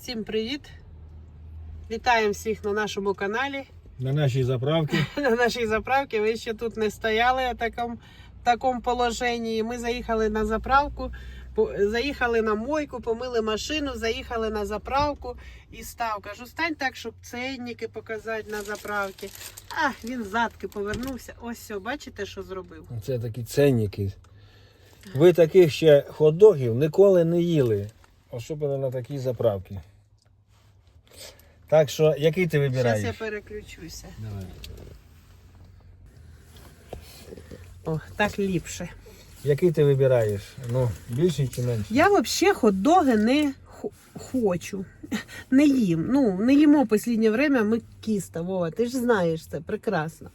Всім привіт! Вітаємо всіх на нашому каналі, На нашій заправці. на нашій заправці. Ви ще тут не стояли в такому, в такому положенні. Ми заїхали на заправку, заїхали на мойку, помили машину, заїхали на заправку і став. Кажу, стань так, щоб ценники показати на заправці. А, він задки повернувся. Ось все, бачите, що зробив? Це такі ценники. Ви таких ще хот-догів ніколи не їли. Особливо на такій заправці. Так що, який ти Зараз вибираєш? я переключуся. Давай. О, так ліпше. Який ти вибираєш? Ну, більший чи менший? Я взагалі хот-доги не хо- хочу. Не їм. Ну, не їмо в останнє время ми кіста, Вова, ти ж знаєш це прекрасно.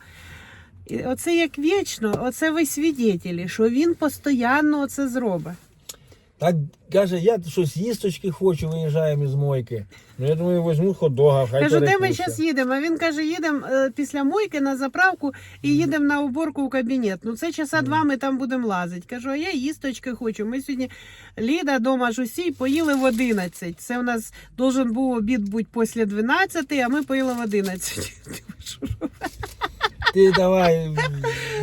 І оце як вічно, оце ви свідетелі, що він постійно це зробить. Так каже, я щось їсточки хочу, виїжджаємо із мойки. Ну я думаю, візьму хот-дога, хай Кажу, де ми перекуся. зараз їдемо? А він каже, їдемо е, після мойки на заправку і їдемо на уборку у кабінет. Ну це часа два ми там будемо лазити. Кажу, а я їсточки хочу. Ми сьогодні Ліда, дома ж усі поїли в 11. Це у нас должен був обід бути після 12, а ми поїли в 11. Ти давай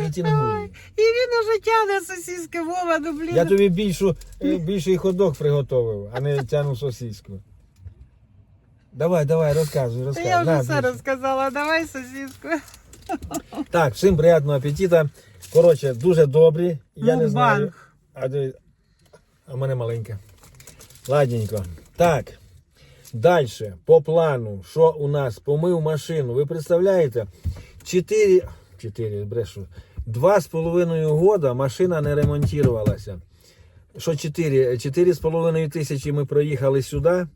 мітингуй. І він уже тягне сосиски, Вова, ну блін. Я тобі більшу, е, більший хот-дог приготовив, а не тягну сосиску. Давай, давай, розказуй, розказуй. я вже На, все більше. розказала, давай сосиску. Так, всім приємного апетита. Коротше, дуже добрі. Я не знаю. А, де- а в мене маленьке. Ладненько. Так. Далі, по плану, що у нас? Помив машину. Ви представляєте? 4, 4, брешу. Два з половиною года машина не ремонтувалася. Що 4? 4 з половиною тисячі ми проїхали сюди,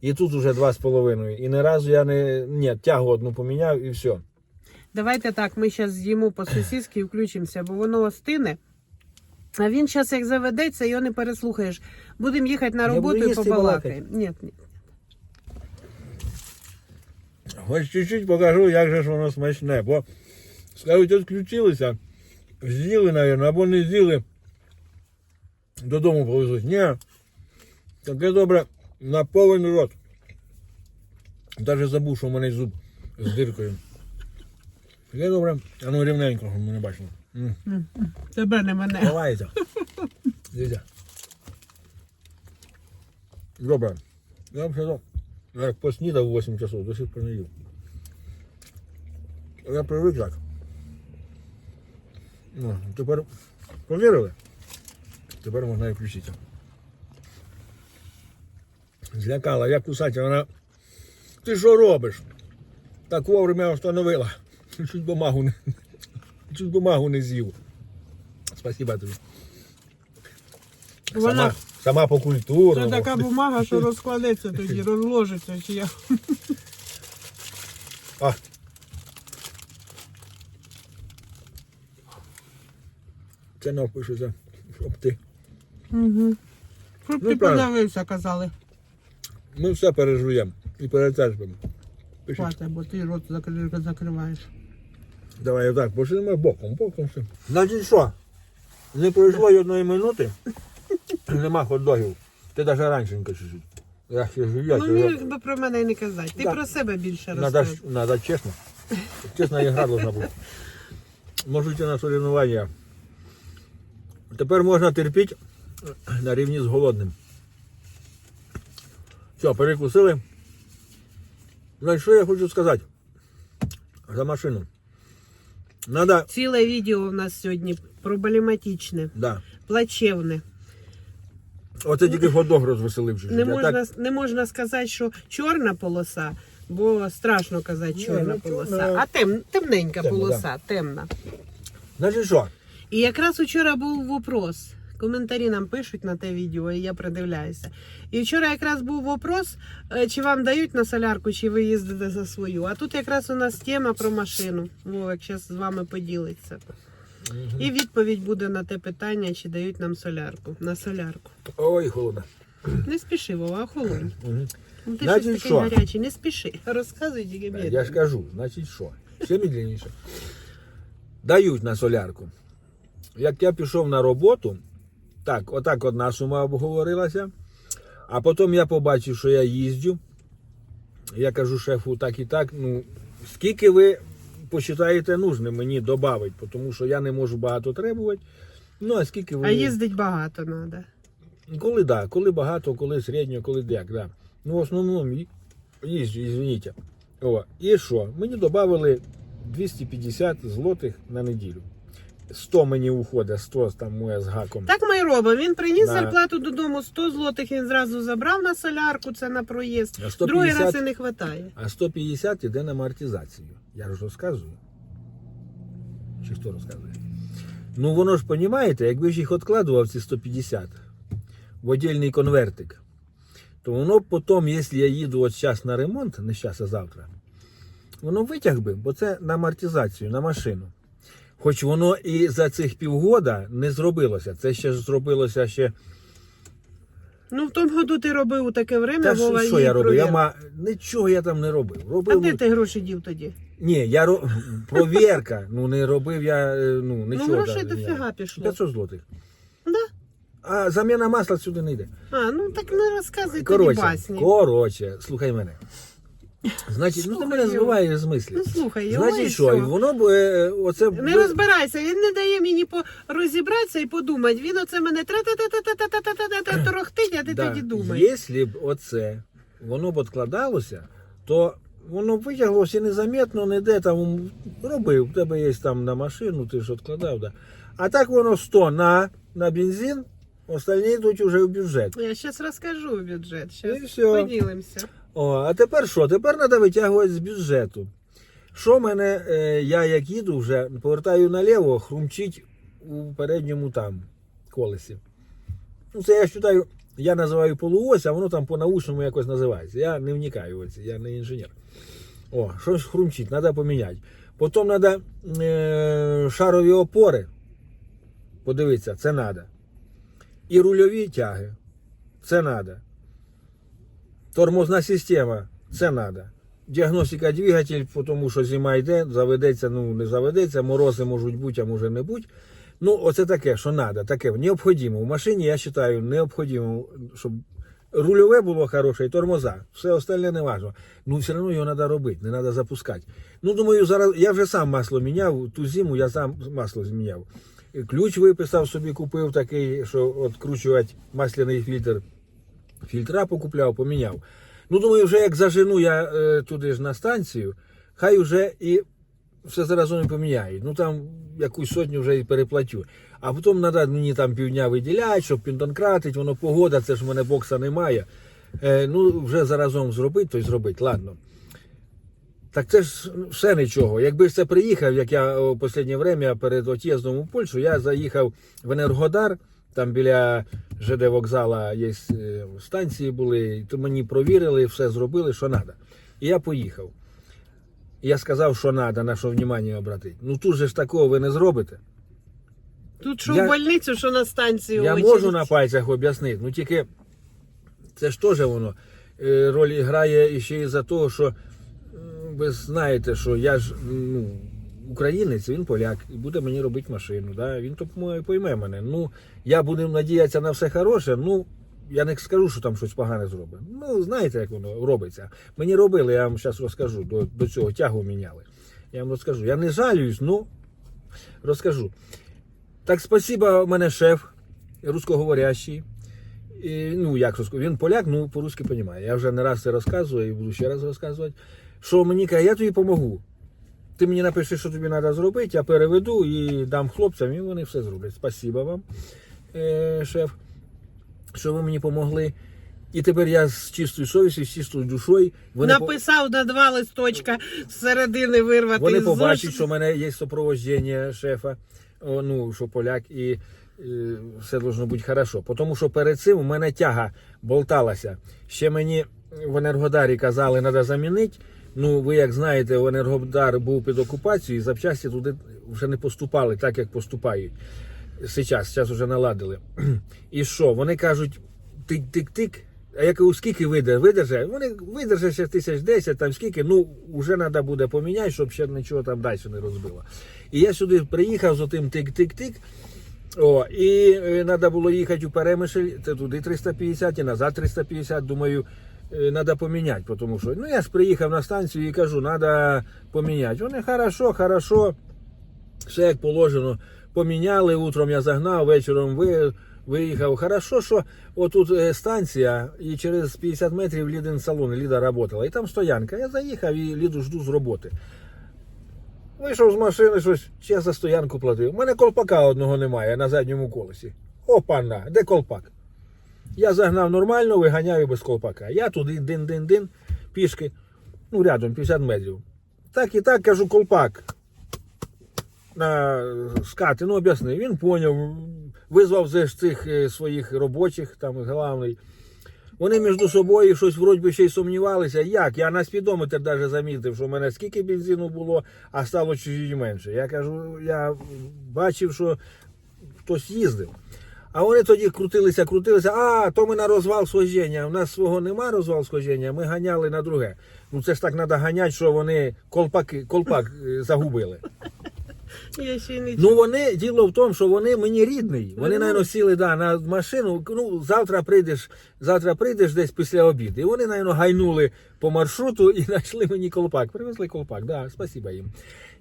і тут з половиною. І ні разу я не. Ні, тягу одну поміняв і все. Давайте так, ми зараз з'їмо по сосиски і включимося, бо воно остине. А він зараз як заведеться, його не переслухаєш. Будемо їхати на роботу і побалакаємо. Ні, ні. Ось чуть-чуть покажу, як же ж воно смачне. Бо скажуть, відключилися, з'їли, мабуть, або не з'їли. Додому повезуть. Ні. Таке добре на повен рот. Навіть забув, що в мене зуб з диркою. Таке добре, а ну рівненько, ми не бачили. М. Тебе не мене. Ховається. Дивіться. Добре. Я все одно, як поснідав 8 часов, до сих пор не їв. Я привик так. Ну, тепер повірили? Тепер можна і включитися. Злякала, як кусати, вона. Ти що робиш? Так вовремя встановила. Чуть бумагу не, чуть бумагу не з'їв. Спасибо тобі. Вона- Сама, сама по культуру. Це така бумага, що розкладеться тоді, розложиться. Чи я. А. Це напишеться, щоб ти. Угу. Щоб Ну, ти правильно. подивився, казали. Ми все пережуємо і перетерпимо. Пишіть. Хватить, бо ти рот закри- закриваєш. Давай отак, посидимо боком, боком все. Значить що? Не пройшло й одної минути. Нема хот-догів. Ти навіть раніше чуть-чуть. Я ще жую, Ну, міг би про мене і не казати. Ти Да. про себе більше Надо, розкажи. ж- надо чесно. Чесна ігра должна бути. Можете на соревнування. Тепер можна терпіти на рівні з голодним. Все, перекусили. Значить, що я хочу сказати за машину. Надо, Ціле відео в нас сьогодні проблематичне, да. плачевне. Оце тільки ходок розвеселив. Не можна, так, не можна сказати, що чорна полоса, бо страшно казати чорна ну, полоса. чорна- А тем, темненька Темна, полоса, темна. значить що? І якраз вчора був вопрос. Коментарі нам пишуть на те відео, і я придивляюся. І вчора якраз був вопрос, е, чи вам дають на солярку, чи ви їздите за свою. А тут якраз у нас тема про машину. Вовик зараз з вами поділиться. І відповідь буде на те питання, чи дають нам солярку. На солярку. Ой, холодно. Не спіши, Вова, охолонь. Мгм. Ну ти Значить, щось таке що? гарячий, не спіши. Розказуй тільки мені. Я ж кажу, значить що? Ще медленніше. Дають на солярку. Як я пішов на роботу, так, отак одна сума обговорилася, а потім я побачив, що я їздю, Я кажу шефу так і так. Ну, скільки ви посчитаєте нужним мені додати, тому що я не можу багато требувати. Ну, а скільки ви. А їздить багато треба. Коли да, коли багато, коли середньо, коли як, да. Ну, в основному їжджу, извините. О, і що? Мені додали 250 злотих на неділю. 100 мені уходить, 100 там моя з гаком. Так ми й робимо. Він приніс Да. зарплату додому 100 злотих, він зразу забрав на солярку, це на проїзд. А 150 Другий раз і не вистачає. А 150 іде на амортизацію. Я ж розказую. Чи хто розказує? Ну воно ж розумієте, якби ж їх відкладував ці 150 в отдельний конвертик, то воно б потім, якщо я їду от зараз на ремонт, не зараз, а завтра, воно витяг би, бо це на амортизацію, на машину. Хоч воно і за цих півгода не зробилося. Це ще ж зробилося ще. Ну, в тому году ти робив у таке время, Та що, Вова, що я робив? Я ма... Нічого я там не робив. А Робив де ну, ти гроші дів тоді? Ні, я ро... провірка. Ну не робив я е, ну нічого. ну, грошей там, дофіга я- пішло. 500 злотих. Да? А заміна масла сюди не йде. А, ну так не розказуй тоді Коротше, басні. коротше, слухай мене. Значить, ну ти мене його. збиваєш з мислі. Ну слухай, його Значить, і що, все. воно б е, оце Не розбирайся, він не дає мені по розібратися і подумати. Він оце мене тра-та-та-та-та-та-та-та-та торохтить, а ти тоді думаєш. Якщо б оце воно б відкладалося, то воно б витяглося незаметно, не де там робив. У тебе є там на машину, ти ж відкладав. Да. А так воно 100 на, на бензин, остальні йдуть уже в бюджет. Я зараз розкажу бюджет, І зараз все. поділимося. О, а тепер що? Тепер треба витягувати з бюджету. Що мене, е, я як їду вже, повертаю наліво, хрумчить у передньому там колесі. Ну, це я вважаю, я називаю полуось, а воно там по-научному якось називається. Я не вникаю в я не інженер. О, щось хрумчить, треба поміняти. Потім треба е, шарові опори. Подивитися, це треба. І рульові тяги. Це треба. Тормозна система, це треба. Діагностика двигатель, тому що зима йде, заведеться, ну не заведеться, морози можуть бути, а може не бути. Ну, оце таке, що треба, таке необхідно. В машині, я вважаю, необхідно, щоб рульове було хороше і тормоза. Все остальне не важливо. Ну, все одно його треба робити, не треба запускати. Ну, думаю, зараз я вже сам масло міняв, ту зиму я сам масло зміняв. Ключ виписав собі, купив такий, що відкручувати масляний фільтр фільтра покупляв, поміняв. Ну, думаю, вже як зажену я е, туди ж на станцію, хай вже і все зараз вони поміняють. Ну там якусь сотню вже і переплатю. А потім треба мені там півдня виділяти, щоб піддонкратить, воно погода, це ж в мене бокса немає. Е, ну, вже заразом зробити, то й зробить. Ладно. Так це ж все нічого. Якби ж це приїхав, як я о, останнє время перед от'їздом у Польщу, я заїхав в Енергодар, там біля ЖД вокзала є е, станції були, то мені провірили, все зробили, що треба. І я поїхав. Я сказав, що треба, на що внимання обратити. Ну тут же ж такого ви не зробите. Тут що Я- в больницю, що на станцію. Я очередь. можу на пальцях об'яснити, ну тільки це ж теж воно е, роль грає ще й за того, що ви знаєте, що я ж ну, українець, він поляк, і буде мені робити машину. Да? Він то пойме- мене. Ну, я буду надіятися на все хороше, ну. Я не скажу, що там щось погане зробить. Ну, знаєте, як воно робиться. Мені робили, я вам зараз розкажу, до, до цього тягу міняли. Я вам розкажу. Я не жалююсь, ну розкажу. Так, спасибо, у мене шеф русскоговорящий. І, ну, як руско, він поляк, ну по-русски розуміє. Я вже не раз це розказую і буду ще раз розказувати. Що мені каже, я тобі допомогу. Ти мені напиши, що тобі треба зробити, я переведу і дам хлопцям, і вони все зроблять. Спасибо вам, е, шеф, що ви мені допомогли. І тепер я з чистою совістю, з чистою душою. Вони, по- Написав на два листочка з середини вирвати вони побачать, що в мене є супроводження шефа, о, ну, що поляк, і е, все должно бути хорошо. Тому що перед цим у мене тяга болталася. Ще мені в Енергодарі казали, треба замінити. Ну, ви як знаєте, Енергодар був під окупацією, і запчасті туди вже не поступали так, як поступають. Сейчас, зараз вже наладили. І що? Вони кажуть, тик-тик-тик. А я кажу, скільки видер, видерже? Вони видерже ще тисяч десять, там скільки, ну вже треба буде поміняти, щоб ще нічого там далі не розбило. І я сюди приїхав з отим тик-тик-тик. О, і треба було їхати у Перемишль, туди 350 і назад 350. Думаю, треба поміняти, тому що ну я ж приїхав на станцію і кажу, треба поміняти. Вони хорошо, хорошо, все як положено. Поміняли, утром я загнав, вечором ви, виїхав. Хорошо, що отут е, станція, і через 50 метрів Лідин салон, Ліда працювала. І там стоянка. Я заїхав і Ліду жду з роботи. Вийшов з машини, щось, я за стоянку платив. У мене колпака одного немає на задньому колесі. Опана, де колпак? Я загнав нормально, виганяю без колпака. Я туди дин-дин-дин, пішки, ну рядом 50 метрів. Так і так кажу, колпак. На скати, ну об'ясни. Він поняв, визвав ж цих е, своїх робочих, там головний. Вони між собою щось вроді ще й сумнівалися. Як? Я на спідометр навіть замітив, що в мене скільки бензину було, а стало чуть менше. Я кажу, я бачив, що хтось їздив. А вони тоді крутилися, крутилися. А, то ми на розвал схожіння. У нас свого нема розвал схожіння, ми ганяли на друге. Ну це ж так треба ганяти, що вони колпаки, колпак е, загубили. Я ще не Ну вони діло в тому, що вони мені рідний. Вони, Ну. навіть, сіли да, на машину. Ну, завтра прийдеш, завтра прийдеш десь після обіду. І вони, навіть, гайнули по маршруту і знайшли мені колпак. Привезли колпак, да, спасибо їм.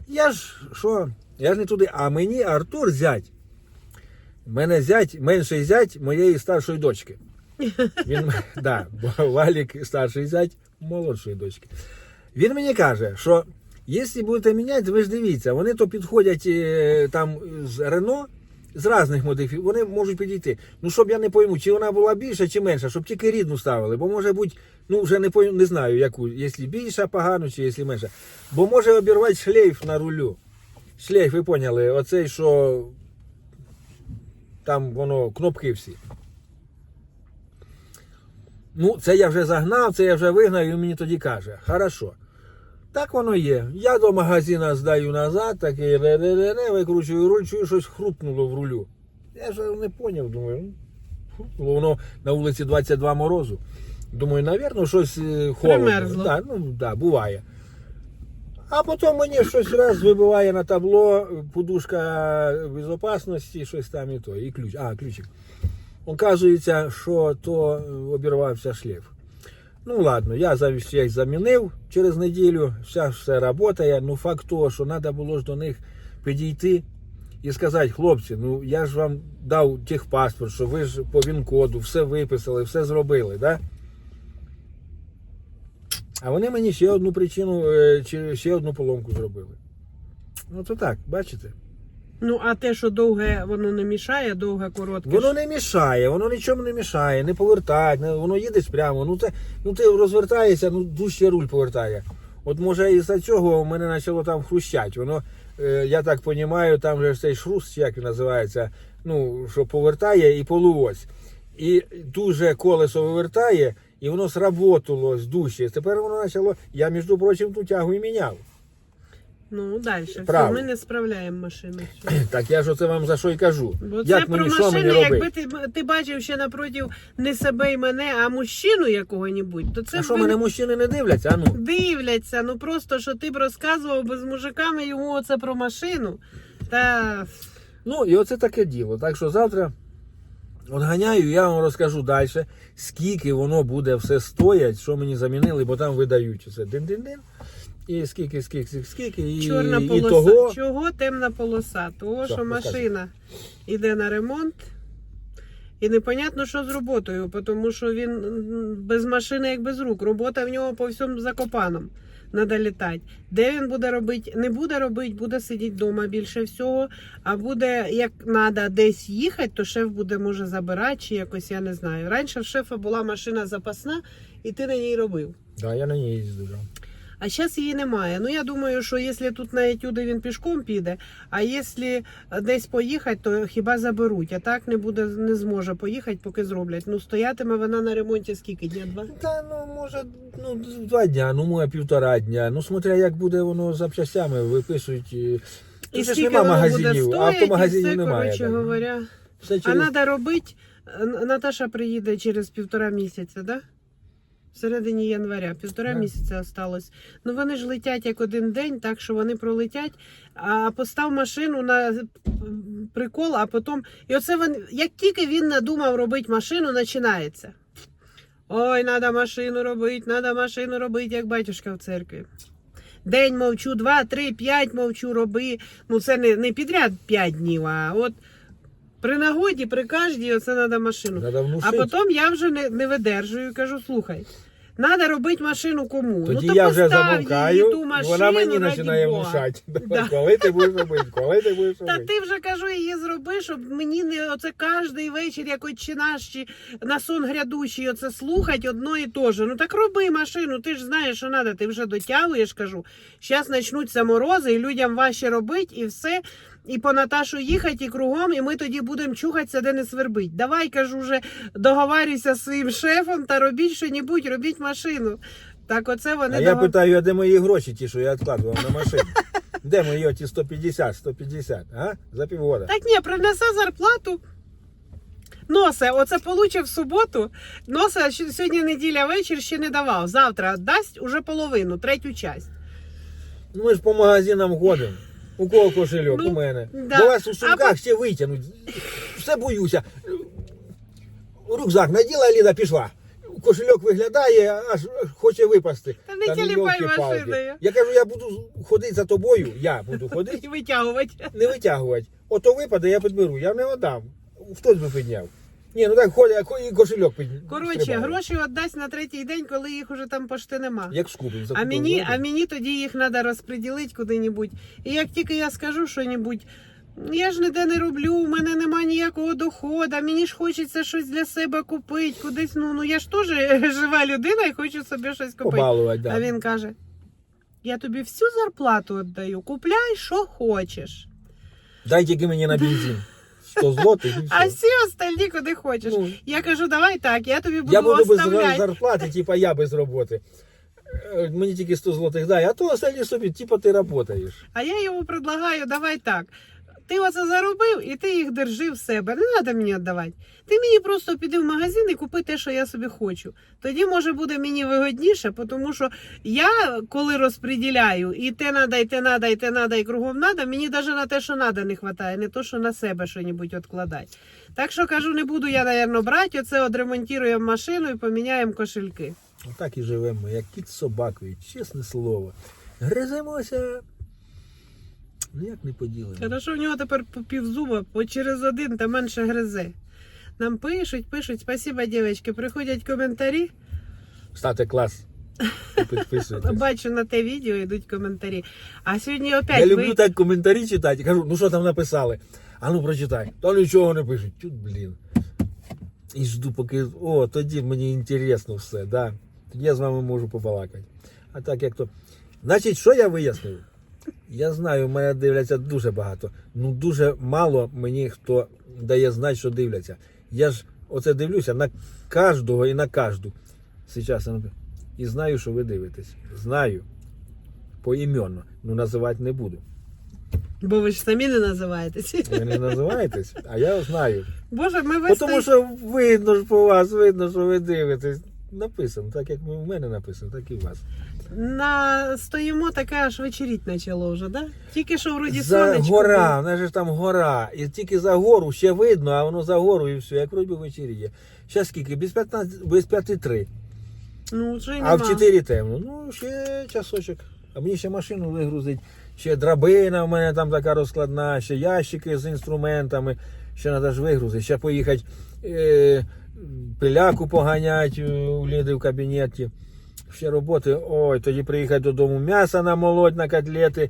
Я ж що? Я ж не туди, а мені Артур зять. Мене зять, менший зять моєї старшої дочки. Він, да, бо Валік старший зять молодшої дочки. Він мені каже, що якщо будете міняти, ви ж дивіться, вони то підходять е, там з Рено, з різних модифікацій, вони можуть підійти. Ну, щоб я не пойму, чи вона була більша, чи менша, щоб тільки рідну ставили. Бо може бути, ну вже не пойму, не знаю, яку, якщо більша погано, чи якщо менша. Бо може обірвати шлейф на рулю. Шлейф, ви поняли, оцей, що там воно кнопки всі. Ну, це я вже загнав, це я вже вигнав, і він мені тоді каже, хорошо. Так воно є. Я до магазина здаю назад, такий ре ре ре ре викручую руль, чую, щось хрупнуло в рулю. Я ж не поняв, думаю, ну, хрупнуло воно на вулиці 22 морозу. Думаю, навірно, щось е, холодно. Примерзло. Да, ну, да, буває. А потім мені щось раз вибиває на табло, подушка безпечності, щось там і то, і ключ. А, ключик. Оказується, що то е, обірвався шлейф. Ну ладно, я замість їх замінив через неділю, все, все працює. Ну факт того, що треба було ж до них підійти і сказати, хлопці, ну я ж вам дав техпаспорт, що ви ж по ВІН-коду все виписали, все зробили, да? А вони мені ще одну причину, е, чи ще одну поломку зробили. Ну то так, бачите? Ну, а те, що довге воно не мішає, довге коротке. Воно не мішає, воно нічому не мішає, не повертає, не, воно їдеш прямо. Ну, це, ну ти розвертаєшся, ну дужче руль повертає. От може із-за цього у мене почало там хрущать. Воно, е, я так розумію, там же цей шруст, як він називається, ну, що повертає і полуось. І дуже колесо вивертає, і воно сработало з дужче. Тепер воно почало. Я, між прочим, ту тягу і міняв. Ну, далі. Все, Правильно. ми не справляємо машину. Так я ж оце вам за що й кажу. Бо як це про мені, що мені машини, робити? якби ти, ти бачив ще напротив не себе і мене, а мужчину якого-небудь, то це А б що він мене мужчини не дивляться? А ну. дивляться. Ну просто що ти б розказував би з мужиками йому оце про машину. Та Ну, і оце таке діло. Так що завтра от ганяю, я вам розкажу далі, скільки воно буде все стоять, що мені замінили, бо там видають це дин-дин-дин. І скільки, скільки, скільки, скільки, і, чорна і полоса. того. Чого темна полоса? Того, Що, що машина йде на ремонт. І непонятно, що з роботою, тому що він без машини, як без рук. Робота в нього по всьому закопаному. Надо літати. Де він буде робити? Не буде робити, буде сидіти вдома більше всього. А буде, як треба десь їхати, то шеф буде може забирати чи якось, я не знаю. Раніше в шефа була машина запасна, і ти на ній робив. Да, я на ній їздив. А зараз її немає. Ну я думаю, що якщо тут на етюди він пішком піде, а якщо десь поїхати, то хіба заберуть. А так не буде, не зможе поїхати, поки зроблять. Ну стоятиме вона на ремонті скільки дня два. Та ну може ну, два дня, ну може півтора дня. Ну смотря як буде воно запчастями, виписують. І, І Тут ж скільки нема магазинів, буде і автомагазинів все, немає. коротше говоря. Все А треба робити. Наташа приїде через півтора місяця, да? В середині января, півтора місяця осталось. Ну вони ж летять як один день, так що вони пролетять. А постав машину на прикол, а потім. І оце він, як тільки він надумав робити машину, починається. Ой, треба машину робити, треба машину робити, як батюшка в церкві. День мовчу, два, три, п'ять мовчу, роби. Ну, це не, не підряд п'ять днів, а от при нагоді, при кожній, оце треба машину. Надо А потім я вже не, не видержую і кажу: слухай, треба робити машину кому? Тоді ну, то я вже замовкаю, ту машину, вона мені починає внушати. Да. Коли ти будеш робити, коли ти будеш Та ти вже кажу, її зроби, щоб мені не оце кожний вечір, як отче наш, чи на сон грядущий, оце слухать одно і те же. Ну так роби машину, ти ж знаєш, що треба, ти вже дотягуєш, кажу. Зараз почнуться морози, і людям важче робити, і все. І по Наташу їхати і кругом, і ми тоді будемо чухатися, де не свербить. Давай, кажу, вже договарюйся з своїм шефом та робіть що-небудь, робіть машину. Так оце вони А я питаю, а де мої гроші, ті, що я відкладував на машину? Де мої ті 150, 150, а? За півгода. Так ні, принесе зарплату. Носе, оце получив в суботу. Носе сьогодні неділя вечір ще не давав. Завтра дасть уже половину, третю часть. Ну ми ж по магазинам ходимо. У кого кошельок? Ну, у мене. да. Бо вас у сумках по- ще витягнуть. Все боюся. Рюкзак наділа, Ліда пішла. Кошельок виглядає, аж хоче випасти. Та не тіліпай йолки-палки. машиною. Я кажу, я буду ходити за тобою, я буду ходити, витягувати. не витягувати. Ото випаде, я підберу, я не отдам. Хтось би підняв. Ні, ну так ходить, а і кошельок підняв. Коротше, гроші віддасть на третій день, коли їх уже там пошти нема. Як скупить. А мені, а мені тоді їх треба розподілити куди-небудь. І як тільки я скажу що-небудь, я ж ніде не роблю, у мене нема ніякого доходу, мені ж хочеться щось для себе купити, кудись. Ну, ну я ж теж жива людина і хочу собі щось купити. Побалувати, да. А він каже: я тобі всю зарплату віддаю, купляй, що хочеш. Дай тільки мені на бензин. 100 злотих і А всі остальні куди хочеш. Ну, Я кажу, давай так, я тобі буду я буду без оставляти. зарплати, типа я без роботи. Е, Мені тільки 100 злотих дай, а то остальні собі, типа ти працюєш. А я йому предлагаю, давай так. Ти оце заробив і ти їх держи в себе. Не треба мені віддавати. Ти мені просто піди в магазин і купи те, що я собі хочу. Тоді може буде мені вигодніше, тому що я коли розподіляю, і те надо, і те надо, і те надо, і кругом надо, мені навіть на те, що надо, не вистачає, не то, що на себе щось відкладати. Так що кажу, не буду я, напевно, брати, оце відремонтуємо машину і поміняємо кошельки. Отак і живемо, як кіт з собакою, чесне слово. Гриземося. Ну як не поділимо. Хорошо, в нього тепер по півзуба, по через один та менше гризе. Нам пишуть, пишуть, спасибо, дівчатки. Приходять коментарі. Ставте клас. І Підписуйтесь. Бачу на те відео йдуть коментарі. А сьогодні опять Я люблю ви... так коментарі читати. Кажу, ну що там написали? А ну прочитай. Та нічого не пишуть. Чуть, блін. І жду, поки. О, тоді мені інтересно все, да. Тоді я з вами можу побалакати. А так як то. Значить, що я вияснив? Я знаю, мене дивляться дуже багато. Ну дуже мало мені хто дає знати, що дивляться. Я ж оце дивлюся на кожного і на кожну. Сейчас і знаю, що ви дивитесь. Знаю. Поіменно. Ну називати не буду. Бо ви ж самі не називаєтесь. Ви не називаєтесь, а я знаю. Боже, ми весь Тому що видно ж по вас, видно, що ви дивитесь. Написано, так як у мене написано, так і у вас. На стоїмо таке аж вечеріть почало вже, да? Тільки що вроді за сонечко. гора, вона ж там гора. І тільки за гору ще видно, а воно за гору і все, як вроді ввечері є. Зараз скільки? Без 15, без 5-3. Ну, вже й А в 4 темно. Ну, ще часочок. А мені ще машину вигрузить. Ще драбина в мене там така розкладна, ще ящики з інструментами. Ще треба ж вигрузити. Ще поїхати е, пиляку поганять е, у Ліди в кабінеті. Ще роботи. Ой, тоді приїхати додому м'ясо намолоть на котлети.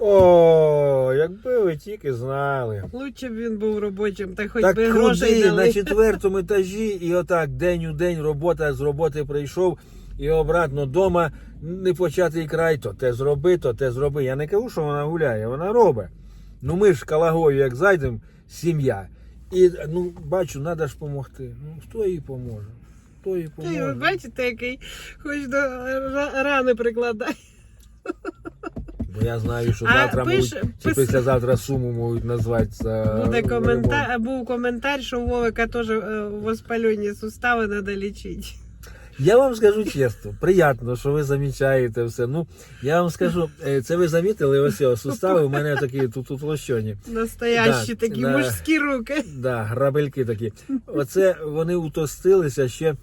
О, якби ви тільки знали. Лучше б він був робочим, та хоч Так би грошей куди? дали. На четвертому етажі, і отак день у день робота з роботи прийшов і обратно вдома не початий край, то те зроби, то те зроби. Я не кажу, що вона гуляє, вона робить. Ну ми ж калагою, як зайдемо, сім'я. І ну, бачу, треба ж допомогти. Ну, хто їй поможе? Їй Та ви бачите, який хоч до рани прикладає. Бо я знаю, що А завтра пиш- можуть, чи пис- післязавтра суму можуть назвати за Буде ремонт. коментар, був коментар, що у Вовика теж е, воспалені сустави треба лічити. Я вам скажу чесно, приємно, що ви замічаєте все. Ну, я вам скажу, е, це ви замітили, ось його сустави у мене такі тут, тут лощені. Настоящі Да, такі да. мужські руки. Да, грабельки такі. Оце вони утостилися ще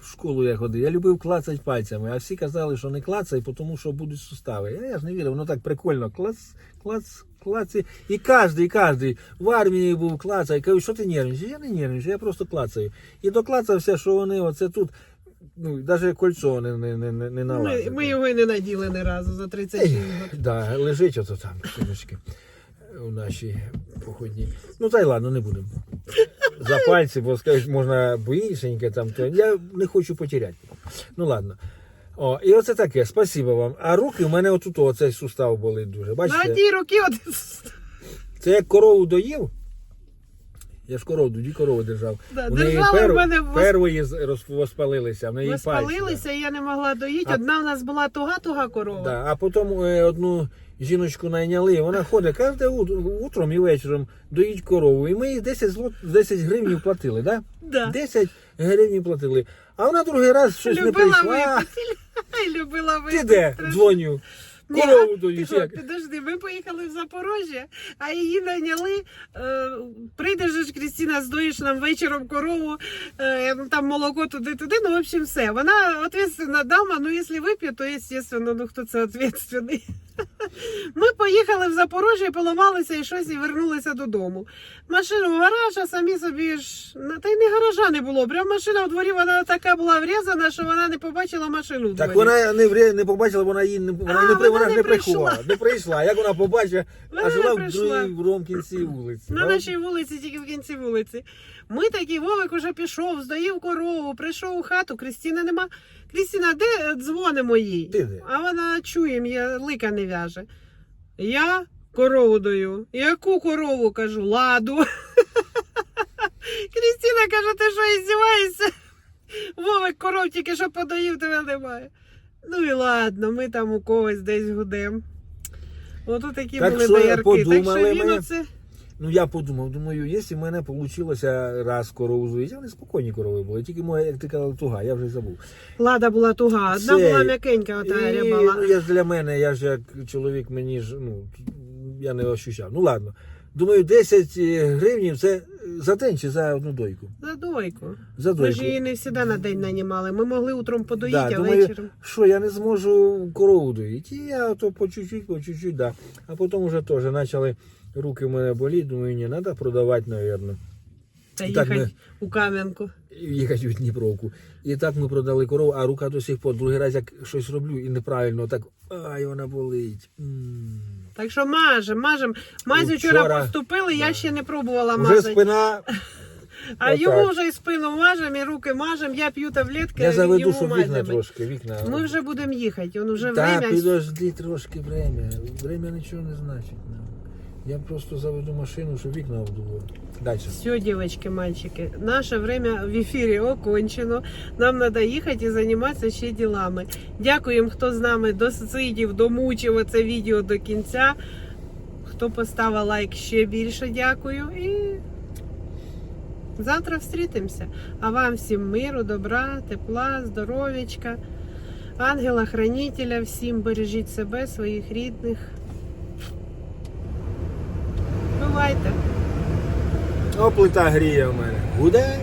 в школу я ходив. Я любив клацати пальцями, а всі казали, що не клацай, тому що будуть сустави. Я, я ж не вірив, воно так прикольно. Клац, клац, клацай. І кожен, кожен в армії був клацай. Кажу, що ти нервничаєш? Я не нервничаю, я просто клацаю. І доклацався, що вони оце тут. Ну, навіть кольцо не, не, не, не Ми, налазить. ми його і не наділи ні разу за 36 років. Да, лежить ото там, синочки, у нашій походній. Ну та й ладно, не будемо. За пальці, бо скажуть, можна боїшеньке там, то я не хочу потеряти. Ну ладно. О, і оце таке, спасибо вам. А руки в мене отут оцей сустав болить дуже. На Бачите? одній руки один Це як корову доїв. Я ж корову, дві корови держав. Да, У неї держали, пер... в мене вос- первої з- роз- воспалилися, в неї пальці. і я не могла доїти. А- Одна в нас була туга-туга корова. Да, а потім е, одну жіночку найняли, вона ходить кожне ут- утром і вечором доїть корову. І ми їй 10, злот, 10 гривень платили, да? Да. 10 гривень платили. А вона другий раз щось не Любила прийшла. випити. Любила випити. Ти де? Дзвоню. Ні, Корову як? Підожди, ми поїхали в Запорожжя, а її найняли. Е, прийдеш ж, Крістіна, здоїш нам вечором корову, е, там молоко туди-туди, ну, в общем, все. Вона ответственна дама, ну, якщо вип'є, то, естественно, ну, хто це ответственний. Ми поїхали в Запорожжя, поламалися і щось, і вернулися додому. Машину в гараж, а самі собі ж. ну, Та й не гаража не було. Прям машина в дворі, вона така була врізана, що вона не побачила машину в дворі. Так вона не, вре- не побачила, вона її не, вона А, не, при- вона вона не не прийшла. Не прийшла. Як вона побачила, Вона а жила в другому кінці вулиці. На нашій вулиці, тільки в кінці вулиці. Ми такі, Вовик уже пішов, здаїв корову, прийшов у хату, Крістіна нема. Крістіна, де е, дзвонимо їй? А вона чує, мені лика не в'яже. Я корову даю. Яку корову кажу? Ладу. Крістіна каже, ти що іздіваєшся? Вовик коров тільки що подоїв, тебе немає. Ну і ладно, ми там у когось десь гудем. Ото такі Так були що доярки. Так що він ми? оце. Ну я подумав, думаю, якщо в мене вийшло раз корову зуїти, вони спокійні корови були, тільки моя, як ти казала, туга, я вже забув. Лада була туга, одна Це- була м'якенька, ота І, рябала. ну, я ж для мене, я ж як чоловік, мені ж, ну, я не ощущав. Ну ладно. Думаю, 10 гривень це за день чи за одну дойку? За дойку. За дойку. Ми ж її не завжди на день нанімали. Ми могли утром подоїти, Да, а думаю, вечором. Що я не зможу корову доїти? І я то по чуть-чуть, по чуть-чуть, да. А потім вже теж почали руки в мене боліти, думаю, ні, треба продавати, мабуть. Та їхати ми- у Кам'янку. їхати в Дніпровку. І так ми продали корову, а рука до сих пор. Другий раз як щось роблю і неправильно, так ай, вона болить. М. Так що мажем, мажем. Мазь вчора вчора- поступили, я ще не пробувала Вже мазати. спина. А отак. йому вже і спину мажем, і руки мажем, я п'ю таблетки, Я заведу, йому щоб вікна мазями. трошки. Вікна. Ми вже будемо їхати, він вже Та время. підожди трошки время. Время нічого не значить. нам. Я просто заведу машину, щоб вікна обдуло. Далі. Все, девочки, мальчики, наше время в ефірі окончено. Нам треба їхати і займатися ще ділами. Дякуємо, хто з нами досидів, домучив це відео до кінця. Хто поставив лайк, ще більше дякую. І завтра встрітимося. А вам всім миру, добра, тепла, здоров'ячка, ангела-хранителя, всім бережіть себе, своїх рідних. Бувайте! О, плита гріє в мене. Гуде?